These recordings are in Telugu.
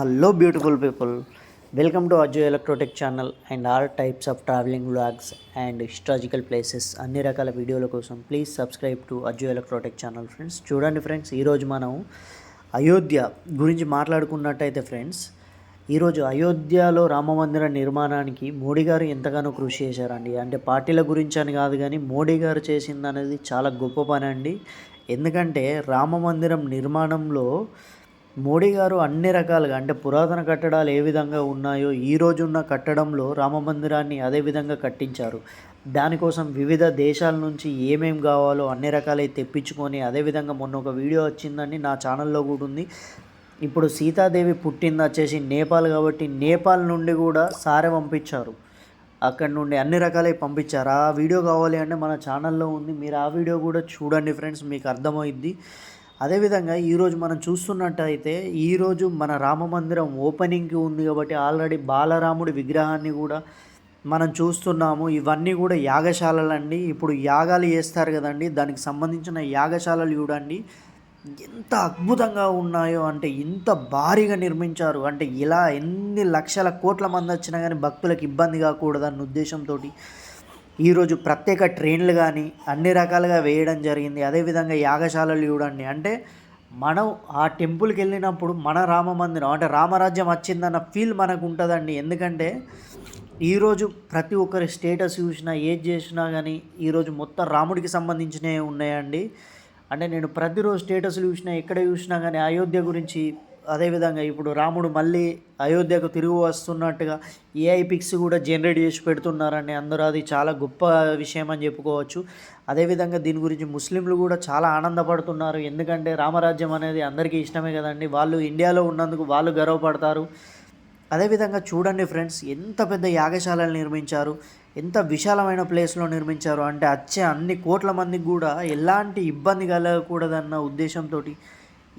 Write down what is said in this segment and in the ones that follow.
Hello beautiful people welcome to Ajay Electrotech channel and all types of travelling vlogs and historical places అన్ని రకాల వీడియోల కోసం please subscribe to Ajay Electrotech channel friends చూడండి ఫ్రెండ్స్ ఈరోజు మనం అయోధ్య గురించి మాట్లాడుకున్నట్టయితే ఫ్రెండ్స్ ఈరోజు అయోధ్యలో రామమందిర నిర్మాణానికి మోడీ గారు ఎంతగానో కృషి చేశారండి. అంటే పార్టీల గురించి అని కాదు కానీ మోడీ గారు చేసింది అనేది చాలా గొప్ప పని అండి. ఎందుకంటే రామ మందిరం నిర్మాణంలో మోడీ గారు అన్ని రకాలుగా అంటే పురాతన కట్టడాలు ఏ విధంగా ఉన్నాయో ఈ రోజున్న కట్టడంలో రామ మందిరాన్ని అదే విధంగా కట్టించారు. దానికోసం వివిధ దేశాల నుంచి ఏమేం కావాలో అన్ని రకాలై తెప్పించుకొని అదేవిధంగా మొన్న ఒక వీడియో వచ్చిందండి నా ఛానల్లో కూడా ఉంది. ఇప్పుడు సీతాదేవి పుట్టింది వచ్చేసి నేపాల్ కాబట్టి నేపాల్ నుండి కూడా సారె పంపించారు. అక్కడ నుండి అన్ని రకాలై పంపించారు. ఆ వీడియో కావాలి అంటే మన ఛానల్లో ఉంది. మీరు ఆ వీడియో కూడా చూడండి ఫ్రెండ్స్ మీకు అర్థమైద్ది అదేవిధంగా ఈరోజు మనం చూస్తున్నట్టయితే ఈరోజు మన రామ మందిరం ఓపెనింగ్కి ఉంది కాబట్టి ఆల్రెడీ బాలరాముడి విగ్రహాన్ని కూడా మనం చూస్తున్నాము. ఇవన్నీ కూడా యాగశాలలు అండి ఇప్పుడు యాగాలు చేస్తారు కదండి. దానికి సంబంధించిన యాగశాలలు చూడండి. ఎంత అద్భుతంగా ఉన్నాయో అంటే ఇంత భారీగా నిర్మించారు. అంటే ఇలా ఎన్ని లక్షల కోట్ల మంది వచ్చినా కానీ భక్తులకు ఇబ్బంది కాకూడదన్న ఉద్దేశంతో ఈరోజు ప్రత్యేక ట్రైన్లు కానీ అన్ని రకాలుగా వేయడం జరిగింది. అదేవిధంగా యాగశాలలు చూడండి. అంటే మనం ఆ టెంపుల్కి వెళ్ళినప్పుడు మన రామ మందిరం అంటే రామరాజ్యం వచ్చిందన్న ఫీల్ మనకు ఉంటుందండి ఎందుకంటే ఈరోజు ప్రతి ఒక్కరి స్టేటస్ చూసినా ఏది చేసినా కానీ ఈరోజు మొత్తం రాముడికి సంబంధించినవి ఉన్నాయండి. అంటే నేను ప్రతిరోజు స్టేటస్లు చూసినా ఎక్కడ చూసినా కానీ అయోధ్య గురించి అదేవిధంగా ఇప్పుడు రాముడు మళ్ళీ అయోధ్యకు తిరిగి వస్తున్నట్టుగా ఏఐ పిక్స్ కూడా జనరేట్ చేసి పెడుతున్నారని అందరూ అది చాలా గొప్ప విషయం అని చెప్పుకోవచ్చు. అదేవిధంగా దీని గురించి ముస్లింలు కూడా చాలా ఆనందపడుతున్నారు. ఎందుకంటే రామరాజ్యం అనేది అందరికీ ఇష్టమే కదండి. వాళ్ళు ఇండియాలో ఉన్నందుకు వాళ్ళు గర్వపడతారు. అదేవిధంగా చూడండి ఫ్రెండ్స్ ఎంత పెద్ద యాగశాలలు నిర్మించారు. ఎంత విశాలమైన ప్లేస్లో నిర్మించారు. అంటే వచ్చే అన్ని కోట్ల మందికి కూడా ఎలాంటి ఇబ్బంది కలగకూడదన్న ఉద్దేశంతో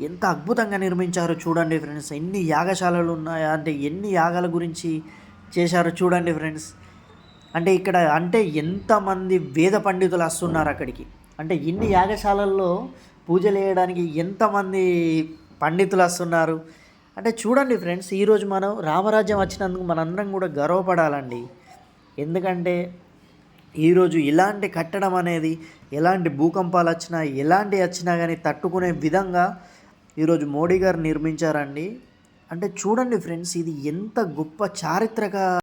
ఎంత అద్భుతంగా నిర్మించారో చూడండి ఫ్రెండ్స్. ఎన్ని యాగశాలలు ఉన్నాయా? అంటే ఎన్ని యాగాల గురించి చేశారో చూడండి ఫ్రెండ్స్. అంటే ఇక్కడ అంటే ఎంతమంది వేద పండితులు వస్తున్నారు అక్కడికి. అంటే ఇన్ని యాగశాలల్లో పూజలు వేయడానికి ఎంతమంది పండితులు వస్తున్నారు? అంటే చూడండి ఫ్రెండ్స్ ఈరోజు మనం రామరాజ్యం వచ్చినందుకు మనందరం కూడా గర్వపడాలండి. ఎందుకంటే ఈరోజు ఇలాంటి కట్టడం అనేది ఎలాంటి భూకంపాలు వచ్చినా ఎలాంటి వచ్చినా కానీ తట్టుకునే విధంగా ఈరోజు మోడీ గారు నిర్మించారండి. అంటే చూడండి ఫ్రెండ్స్ ఇది ఎంత గొప్ప చారిత్రక